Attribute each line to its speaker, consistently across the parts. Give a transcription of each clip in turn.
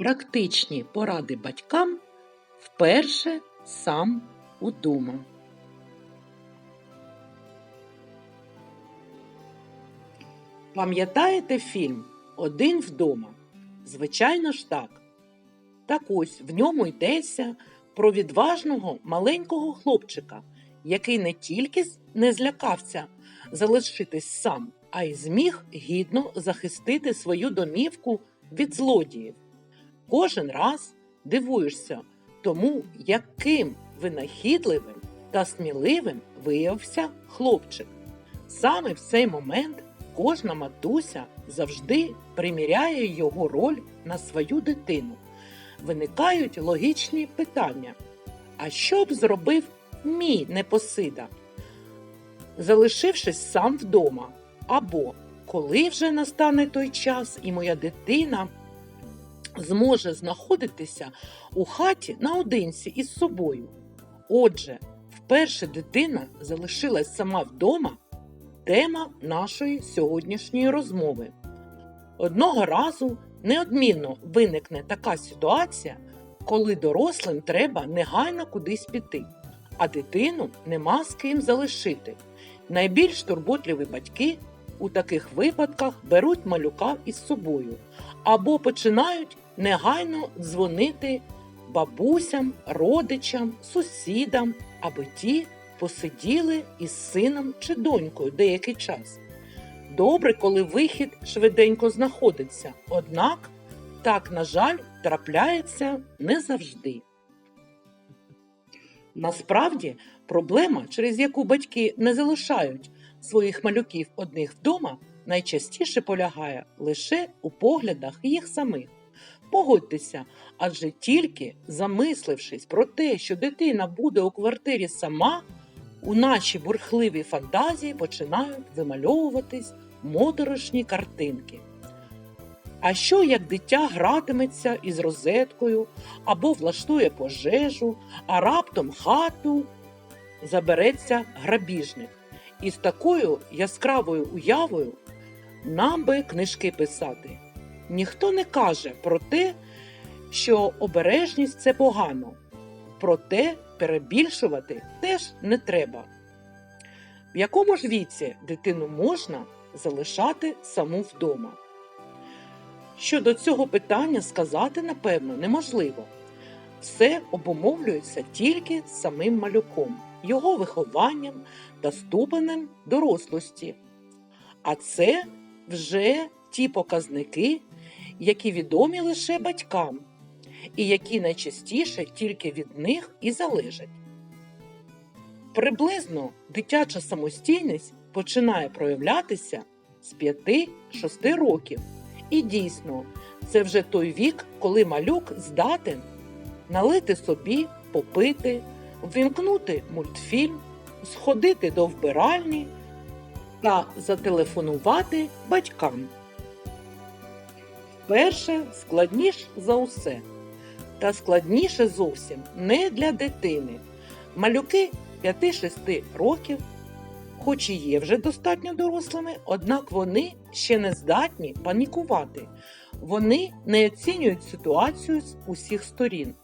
Speaker 1: Практичні поради батькам вперше сам удома. Пам'ятаєте фільм Один вдома? Звичайно ж так. Так ось в ньому йдеться про відважного маленького хлопчика, який не тільки не злякався залишитись сам, а й зміг гідно захистити свою домівку від злодіїв. Кожен раз дивуєшся тому, яким винахідливим та сміливим виявився хлопчик. Саме в цей момент кожна матуся завжди приміряє його роль на свою дитину. Виникають логічні питання: а що б зробив мій непосида, залишившись сам вдома? Або коли вже настане той час, і моя дитина зможе знаходитися у хаті наодинці із собою. Отже, вперше дитина залишилась сама вдома тема нашої сьогоднішньої розмови. Одного разу неодмінно виникне така ситуація, коли дорослим треба негайно кудись піти, а дитину нема з ким залишити. Найбільш турботливі батьки у таких випадках беруть малюка із собою або починають негайно дзвонити бабусям, родичам, сусідам, аби ті посиділи із сином чи донькою деякий час. Добре, коли вихід швиденько знаходиться, однак так, на жаль, трапляється не завжди. Насправді, проблема, через яку батьки не залишають своїх малюків одних вдома, найчастіше полягає лише у поглядах їх самих. Погодьтеся, адже тільки замислившись про те, що дитина буде у квартирі сама, у наші бурхливі фантазії починають вимальовуватись моторошні картинки. А що як дитя гратиметься із розеткою або влаштує пожежу, а раптом хату забереться грабіжник? І з такою яскравою уявою нам би книжки писати. Ніхто не каже про те, що обережність це погано, проте перебільшувати теж не треба. В якому ж віці дитину можна залишати саму вдома? Щодо цього питання сказати, напевно, неможливо. Все обумовлюється тільки самим малюком, його вихованням та ступенем дорослості. А це вже ті показники, які відомі лише батькам, і які найчастіше тільки від них і залежать. Приблизно дитяча самостійність починає проявлятися з 5-6 років. І дійсно, це вже той вік, коли малюк здатен налити собі, попити, ввімкнути мультфільм, сходити до вбиральні та зателефонувати батькам. Перше складніше за усе. Та складніше зовсім не для дитини. Малюки 5-6 років, хоч і є вже достатньо дорослими, однак вони ще не здатні панікувати. Вони не оцінюють ситуацію з усіх сторін,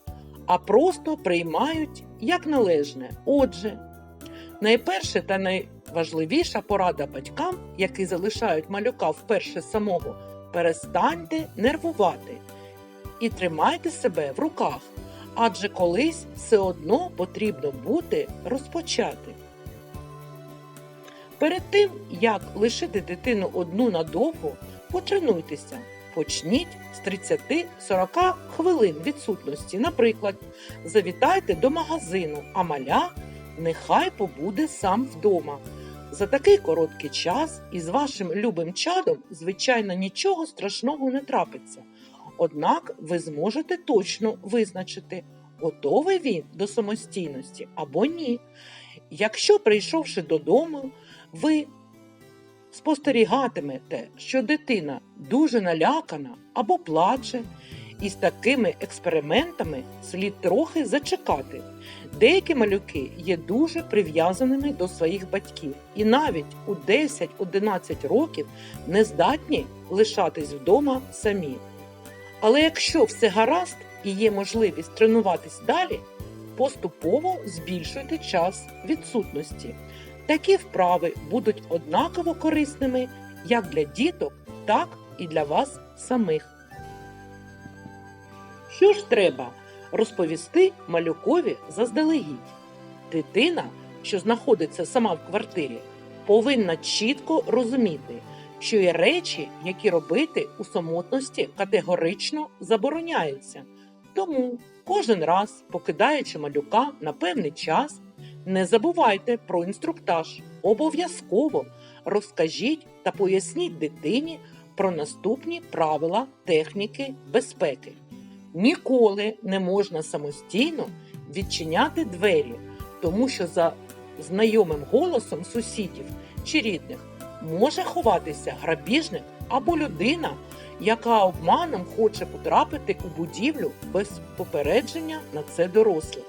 Speaker 1: а просто приймають як належне. Отже, найперше та найважливіша порада батькам, які залишають малюка вперше самого, перестаньте нервувати і тримайте себе в руках, адже колись все одно потрібно бути розпочати. Перед тим, як лишити дитину одну надовго, потренуйтеся. Почніть з 30-40 хвилин відсутності. Наприклад, завітайте до магазину, а маля нехай побуде сам вдома. За такий короткий час із вашим любим чадом, звичайно, нічого страшного не трапиться. Однак ви зможете точно визначити, готовий він до самостійності або ні. Якщо, прийшовши додому, ви спостерігатимете, що дитина дуже налякана або плаче, і з такими експериментами слід трохи зачекати. Деякі малюки є дуже прив'язаними до своїх батьків і навіть у 10-11 років не здатні лишатись вдома самі. Але якщо все гаразд і є можливість тренуватись далі, поступово збільшуйте час відсутності. Такі вправи будуть однаково корисними як для діток, так і для вас самих. Що ж треба розповісти малюкові заздалегідь? Дитина, що знаходиться сама в квартирі, повинна чітко розуміти, що є речі, які робити у самотності категорично забороняються. Тому кожен раз, покидаючи малюка на певний час, не забувайте про інструктаж. Обов'язково розкажіть та поясніть дитині про наступні правила техніки безпеки. Ніколи не можна самостійно відчиняти двері, тому що за знайомим голосом сусідів чи рідних може ховатися грабіжник або людина, яка обманом хоче потрапити у будівлю без попередження на це дорослих.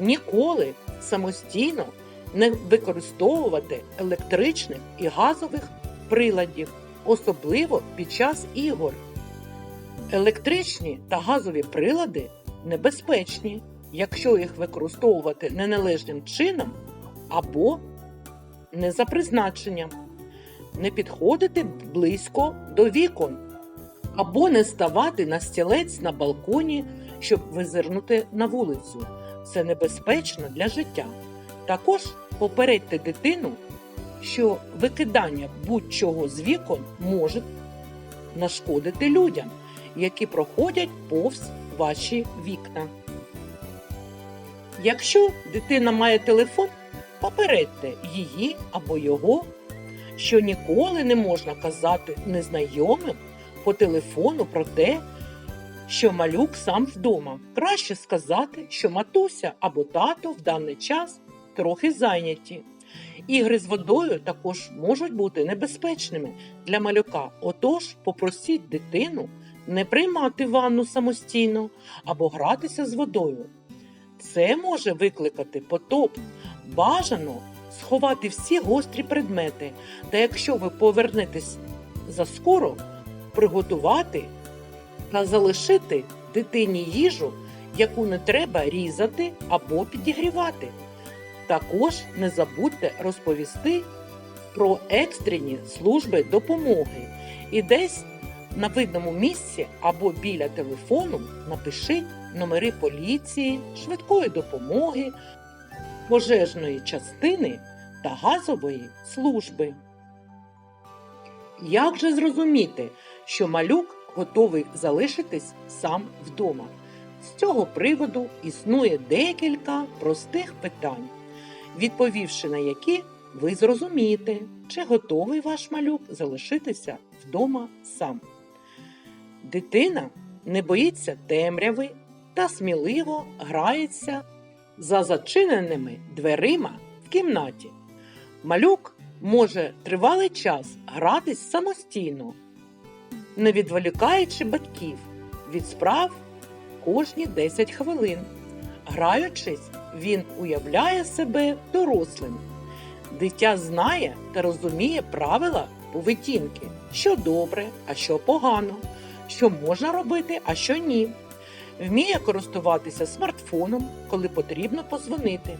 Speaker 1: Ніколи самостійно не використовувати електричних і газових приладів, особливо під час ігор. Електричні та газові прилади небезпечні, якщо їх використовувати неналежним чином або не за призначенням, не підходити близько до вікон, або не ставати на стілець на балконі, щоб визирнути на вулицю. Це небезпечно для життя. Також попередьте дитину, що викидання будь-чого з вікон може нашкодити людям, які проходять повз ваші вікна. Якщо дитина має телефон, попередьте її або його, що ніколи не можна казати незнайомим по телефону про те, що малюк сам вдома. Краще сказати, що матуся або тато в даний час трохи зайняті. Ігри з водою також можуть бути небезпечними для малюка. Отож, попросіть дитину не приймати ванну самостійно або гратися з водою. Це може викликати потоп. Бажано сховати всі гострі предмети, та якщо ви повернетесь заскоро, приготувати та залишити дитині їжу, яку не треба різати або підігрівати. Також не забудьте розповісти про екстрені служби допомоги і десь на видному місці або біля телефону напишіть номери поліції, швидкої допомоги, пожежної частини та газової служби. Як же зрозуміти, що малюк готовий залишитись сам вдома? З цього приводу існує декілька простих питань, відповівши на які ви зрозумієте, чи готовий ваш малюк залишитися вдома сам. Дитина не боїться темряви та сміливо грається за зачиненими дверима в кімнаті. Малюк може тривалий час гратись самостійно, не відволікаючи батьків від справ кожні 10 хвилин. Граючись, він уявляє себе дорослим. Дитя знає та розуміє правила поведінки, що добре, а що погано, що можна робити, а що ні. Вміє користуватися смартфоном, коли потрібно позвонити.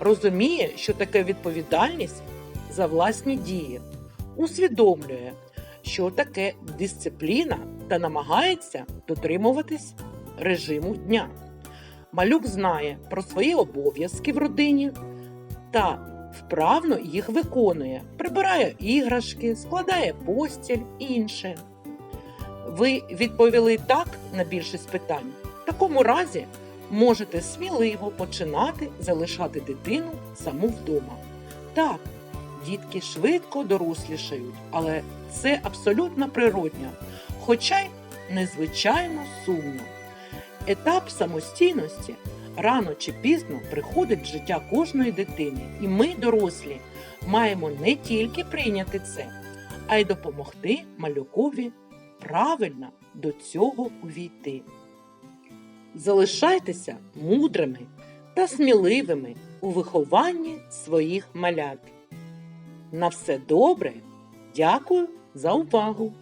Speaker 1: Розуміє, що таке відповідальність за власні дії, усвідомлює, що таке дисципліна та намагається дотримуватись режиму дня. Малюк знає про свої обов'язки в родині та вправно їх виконує, прибирає іграшки, складає постіль і інше. Ви відповіли так на більшість питань. В такому разі можете сміливо починати залишати дитину саму вдома. Так, дітки швидко дорослішають, але це абсолютно природньо, хоча й незвичайно сумно. Етап самостійності рано чи пізно приходить в життя кожної дитини, і ми, дорослі, маємо не тільки прийняти це, а й допомогти малюкові правильно до цього увійти. Залишайтеся мудрими та сміливими у вихованні своїх малят. На все добре, дякую за увагу!